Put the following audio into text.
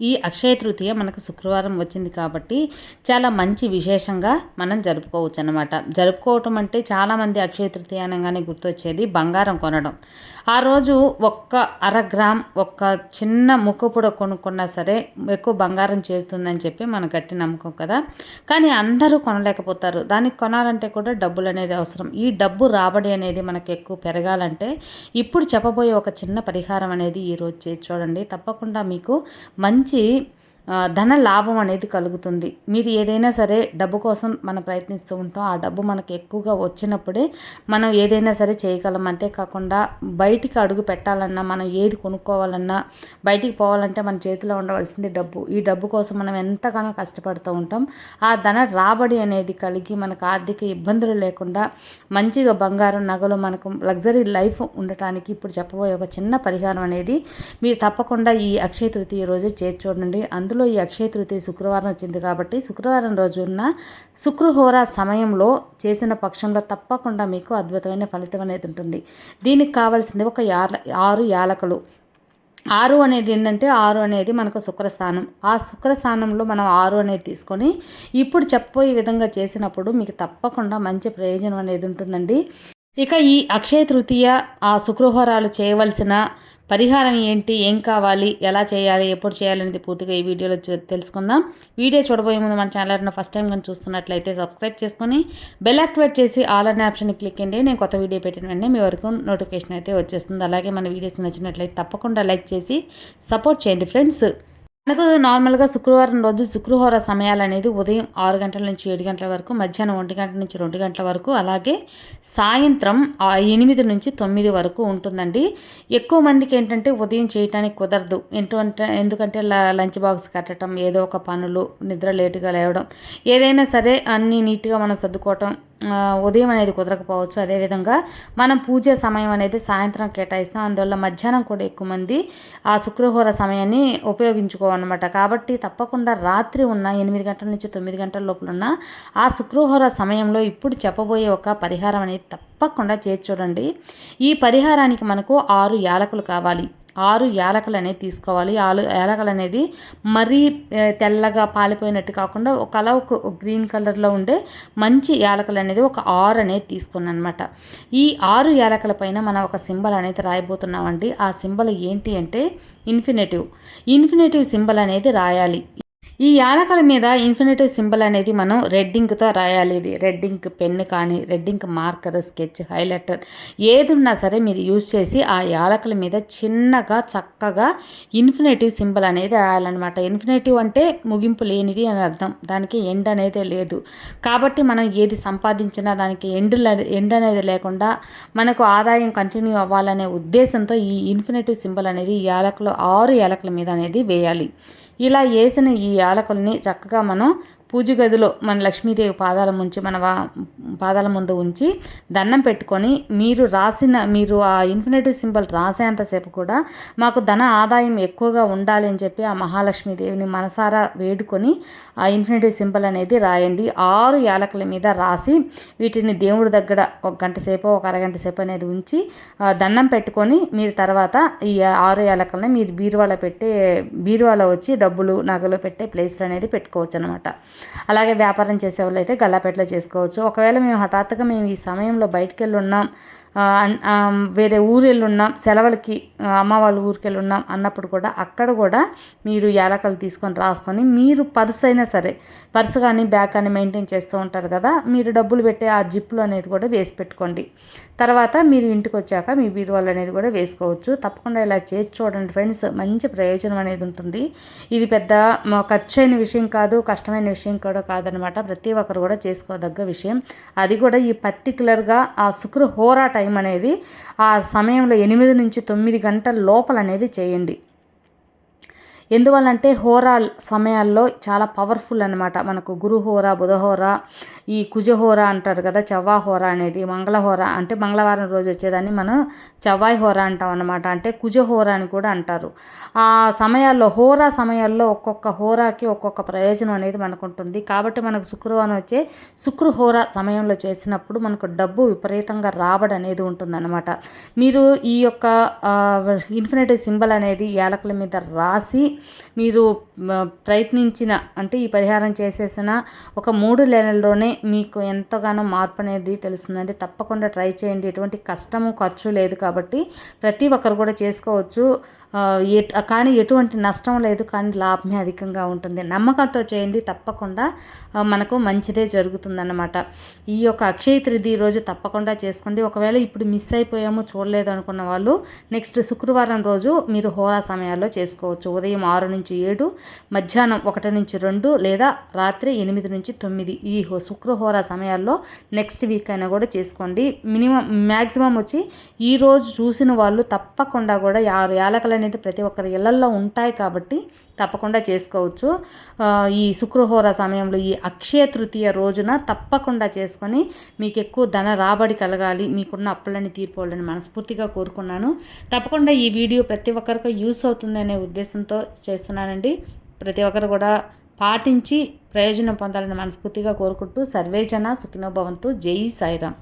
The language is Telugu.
ఈ అక్షయ తృతీయ మనకు శుక్రవారం వచ్చింది కాబట్టి చాలా మంచి విశేషంగా మనం జరుపుకోవచ్చు అనమాట జరుపుకోవటం అంటే చాలామంది అక్షయ తృతీయ అనగానే గుర్తొచ్చేది బంగారం కొనడం. ఆ రోజు ఒక్క అర గ్రామ్ ఒక్క చిన్న ముక్కుపుడ కొనుక్కున్నా సరే ఎక్కువ బంగారం చేరుతుందని చెప్పి మన గట్టి నమ్మకం కదా. కానీ అందరూ కొనలేకపోతారు. దానికి కొనాలంటే కూడా డబ్బులు అనేది అవసరం. ఈ డబ్బు రాబడి అనేది మనకు ఎక్కువ పెరగాలంటే ఇప్పుడు చెప్పబోయే ఒక చిన్న పరిహారం అనేది ఈరోజు చేసి చూడండి. తప్పకుండా మీకు మంచి మంచి ధన లాభం అనేది కలుగుతుంది. మీరు ఏదైనా సరే డబ్బు కోసం మనం ప్రయత్నిస్తూ ఉంటాం. ఆ డబ్బు మనకు ఎక్కువగా వచ్చినప్పుడే మనం ఏదైనా సరే చేయగలం. అంతేకాకుండా బయటికి అడుగు పెట్టాలన్నా మనం ఏది కొనుక్కోవాలన్నా బయటికి పోవాలంటే మన చేతిలో ఉండవలసింది డబ్బు. ఈ డబ్బు కోసం మనం ఎంతగానో కష్టపడుతూ ఉంటాం. ఆ ధన రాబడి అనేది కలిగి మనకు ఆర్థిక ఇబ్బందులు లేకుండా మంచిగా బంగారం నగలు మనకు లగ్జరీ లైఫ్ ఉండటానికి ఇప్పుడు చెప్పబోయే ఒక చిన్న పరిహారం అనేది మీరు తప్పకుండా ఈ అక్షయ తృతీయ రోజు చేసి చూడండి. అందులో అందులో ఈ అక్షయ తృతీయ శుక్రవారం వచ్చింది కాబట్టి శుక్రవారం రోజు ఉన్న శుక్రహోర సమయంలో చేసిన పక్షంలో తప్పకుండా మీకు అద్భుతమైన ఫలితం అనేది ఉంటుంది. దీనికి కావాల్సింది ఒక ఆరు యాలకులు. ఆరు అనేది ఏంటంటే ఆరు అనేది మనకు శుక్రస్థానం. ఆ శుక్రస్థానంలో మనం ఆరు అనేది తీసుకొని ఇప్పుడు చెప్పబోయే విధంగా చేసినప్పుడు మీకు తప్పకుండా మంచి ప్రయోజనం అనేది ఉంటుందండి. ఇక ఈ అక్షయ తృతీయ ఆ శుక్రహోరాలు చేయవలసిన పరిహారం ఏంటి? ఏం కావాలి? ఎలా చేయాలి? ఎప్పుడు చేయాలి అనేది పూర్తిగా ఈ వీడియోలో తెలుసుకుందాం. వీడియో చూడబోయే ముందు మన ఛానల్ను ఫస్ట్ టైం కానీ చూస్తున్నట్లయితే సబ్స్క్రైబ్ చేసుకొని బెల్ యాక్టివేట్ చేసి ఆల్ అనే ఆప్షన్ క్లిక్ అండి నేను కొత్త వీడియో పెట్టిన వెంటనే మీ వరకు నోటిఫికేషన్ అయితే వచ్చేస్తుంది. అలాగే మన వీడియోస్ నచ్చినట్లయితే తప్పకుండా లైక్ చేసి సపోర్ట్ చేయండి ఫ్రెండ్స్ మనకు నార్మల్గా శుక్రవారం రోజు శుక్రవార సమయాలు అనేది ఉదయం ఆరు గంటల నుంచి ఏడు గంటల వరకు మధ్యాహ్నం ఒంటి గంటల నుంచి రెండు గంటల వరకు అలాగే సాయంత్రం ఎనిమిది నుంచి తొమ్మిది వరకు ఉంటుందండి. ఎక్కువ మందికి ఏంటంటే ఉదయం చేయటానికి కుదరదు. ఏంటంటే ఎందుకంటే లంచ్ బాక్స్ కట్టడం ఏదో ఒక పనులు నిద్ర లేటుగా లేవడం ఏదైనా సరే అన్నీ నీట్గా మనం సర్దుకోవటం ఉదయం అనేది కుదరకపోవచ్చు. అదేవిధంగా మనం పూజ సమయం అనేది సాయంత్రం కేటాయిస్తాం. అందువల్ల మధ్యాహ్నం కూడా ఎక్కువ మంది ఆ శుక్రహోర సమయాన్ని ఉపయోగించుకోవన్నమాట. కాబట్టి తప్పకుండా రాత్రి ఉన్న ఎనిమిది గంటల నుంచి తొమ్మిది గంటల లోపల ఉన్న ఆ శుక్రహోర సమయంలో ఇప్పుడు చెప్పబోయే ఒక పరిహారం అనేది తప్పకుండా చేసి చూడండి ఈ పరిహారానికి మనకు ఆరు యాలకులు కావాలి. ఆరు యాలకలు అనేది తీసుకోవాలి. ఆలు యాలకలు అనేది మరీ తెల్లగా పాలిపోయినట్టు కాకుండా ఒక ఒక గ్రీన్ కలర్లో ఉండే మంచి యాలకలు అనేది ఒక ఆరు అనేది తీసుకున్నాను అనమాట ఈ ఆరు యాలకల పైన మనం ఒక సింబల్ అనేది రాయబోతున్నామండి. ఆ సింబల్ ఏంటి అంటే ఇన్ఫినేటివ్. ఇన్ఫినేటివ్ సింబల్ అనేది రాయాలి. ఈ యాలకల మీద ఇన్ఫినిటివ్ సింబల్ అనేది మనం రెడ్డింగ్తో రాయాలి. ఇది రెడ్డింగ్ పెన్ కానీ రెడ్డింగ్ మార్కర్ స్కెచ్ హైలైటర్ ఏది ఉన్నా సరే మీరు యూజ్ చేసి ఆ యాలకల మీద చిన్నగా చక్కగా ఇన్ఫినేటివ్ సింబల్ అనేది రాయాలన్నమాట. ఇన్ఫినేటివ్ అంటే ముగింపు లేనిది అని అర్థం. దానికి ఎండ్ అనేది లేదు. కాబట్టి మనం ఏది సంపాదించినా దానికి ఎండ్ ఎండ్ అనేది లేకుండా మనకు ఆదాయం కంటిన్యూ అవ్వాలనే ఉద్దేశంతో ఈ ఇన్ఫినేటివ్ సింబల్ అనేది యాలకలు ఆరు యాలకల మీద అనేది వేయాలి. ఇలా వేసిన ఈ యాలకుల్ని చక్కగా మనం పూజ గదిలో మన లక్ష్మీదేవి పాదాల ముంచి మన పాదాల ముందు ఉంచి దండం పెట్టుకొని మీరు రాసిన మీరు ఆ ఇన్ఫినిటివ్ సింబల్ రాసేంతసేపు కూడా మాకు ధన ఆదాయం ఎక్కువగా ఉండాలి అని చెప్పి ఆ మహాలక్ష్మీదేవిని మనసారా వేడుకొని ఆ ఇన్ఫినిటివ్ సింబల్ అనేది రాయండి. ఆరు యాలకుల మీద రాసి వీటిని దేవుడి దగ్గర ఒక గంట సేపు ఒక అరగంట సేపు అనేది ఉంచి దండం పెట్టుకొని మీరు తర్వాత ఈ ఆరు యాలకల్ని మీరు బీరువాలో పెట్టే బీరువాలో వచ్చి డబ్బులు నగలు పెట్టే ప్లేస్లు అనేది పెట్టుకోవచ్చు అనమాట అలాగే వ్యాపారం చేసే వాళ్ళు అయితే గల్లాపేటలో చేసుకోవచ్చు. ఒకవేళ మేము హఠాత్తుగా మేము ఈ సమయంలో బయటికి వెళ్ళి ఉన్నాం వేరే ఊరు వెళ్ళున్నాం సెలవులకి అమ్మ వాళ్ళ ఊరికి వెళ్ళున్నాం అన్నప్పుడు కూడా అక్కడ కూడా మీరు యాలకలు తీసుకొని రాసుకొని మీరు పర్స్ అయినా సరే పర్సు కానీ బ్యాగ్ కానీ మెయింటైన్ చేస్తూ ఉంటారు కదా మీరు డబ్బులు పెట్టే ఆ జిప్లు అనేది కూడా వేసి పెట్టుకోండి. తర్వాత మీరు ఇంటికి వచ్చాక మీ బీరువాళ్ళు అనేది కూడా వేసుకోవచ్చు. తప్పకుండా ఇలా చేసి చూడండి ఫ్రెండ్స్ మంచి ప్రయోజనం అనేది ఉంటుంది. ఇది పెద్ద ఖర్చు అయిన విషయం కాదు కష్టమైన విషయం కూడా కాదనమాట. ప్రతి ఒక్కరు కూడా చేసుకోదగ్గ విషయం. అది కూడా ఈ పర్టికులర్గా ఆ శుక్ర హోరా టైం అనేది ఆ సమయంలో ఎనిమిది నుంచి తొమ్మిది గంటల లోపల అనేది చేయండి. ఎందువల్లంటే హోరా సమయాల్లో చాలా పవర్ఫుల్ అనమాట మనకు గురు హోరా బుధహోర ఈ కుజహోర అంటారు కదా చవ్వాహోర అనేది మంగళహోర అంటే మంగళవారం రోజు వచ్చేదాన్ని మనం చవ్వాయి హోర అంటాం అనమాట అంటే కుజహోర అని కూడా అంటారు. ఆ సమయాల్లో హోరా సమయాల్లో ఒక్కొక్క హోరాకి ఒక్కొక్క ప్రయోజనం అనేది మనకు ఉంటుంది కాబట్టి మనకు శుక్రవారం వచ్చే శుక్రహోర సమయంలో చేసినప్పుడు మనకు డబ్బు విపరీతంగా రాబడి అనేది ఉంటుందన్నమాట. మీరు ఈ యొక్క ఇన్ఫినిటీ సింబల్ అనేది యాలకుల మీద రాసి మీరు ప్రయత్నించిన అంటే ఈ పరిహారం చేసేసిన ఒక మూడు నెలల్లోనే మీకు ఎంతగానో మార్పు అనేది తెలుస్తుందండి. తప్పకుండా ట్రై చేయండి. ఎటువంటి కష్టము ఖర్చు లేదు కాబట్టి ప్రతి ఒక్కరు కూడా చేసుకోవచ్చు. కానీ ఎటువంటి నష్టం లేదు కానీ లాభమే అధికంగా ఉంటుంది. నమ్మకంతో చేయండి. తప్పకుండా మనకు మంచిదే జరుగుతుందన్నమాట. ఈ యొక్క అక్షయ తృతీయ రోజు తప్పకుండా చేసుకోండి. ఒకవేళ ఇప్పుడు మిస్ అయిపోయాము చూడలేదు అనుకున్న వాళ్ళు నెక్స్ట్ శుక్రవారం రోజు మీరు హోరా సమయాల్లో చేసుకోవచ్చు. ఉదయం ఆరు నుంచి ఏడు మధ్యాహ్నం ఒకటి నుంచి రెండు లేదా రాత్రి ఎనిమిది నుంచి తొమ్మిది ఈ శుక్రహోరా సమయాల్లో నెక్స్ట్ వీక్ అయినా కూడా చేసుకోండి. మినిమం మ్యాక్సిమం వచ్చి ఈరోజు చూసిన వాళ్ళు తప్పకుండా కూడా ఆరు యాలకలు అనేది ప్రతి ఒక్కరి ఇళ్ళల్లో ఉంటాయి కాబట్టి తప్పకుండా చేసుకోవచ్చు. ఈ శుక్రహోర సమయంలో ఈ అక్షయ తృతీయ రోజున తప్పకుండా చేసుకొని మీకు ఎక్కువ ధన రాబడి కలగాలి. మీకున్న అప్పులని తీర్పోవాలని మనస్ఫూర్తిగా కోరుకున్నాను. తప్పకుండా ఈ వీడియో ప్రతి ఒక్కరికి యూస్ అవుతుందనే ఉద్దేశంతో చేస్తున్నానండి. ప్రతి ఒక్కరు కూడా పాటించి ప్రయోజనం పొందాలని మనస్ఫూర్తిగా కోరుకుంటూ సర్వేజన సుఖినోభవంతు జై సాయిరామ్.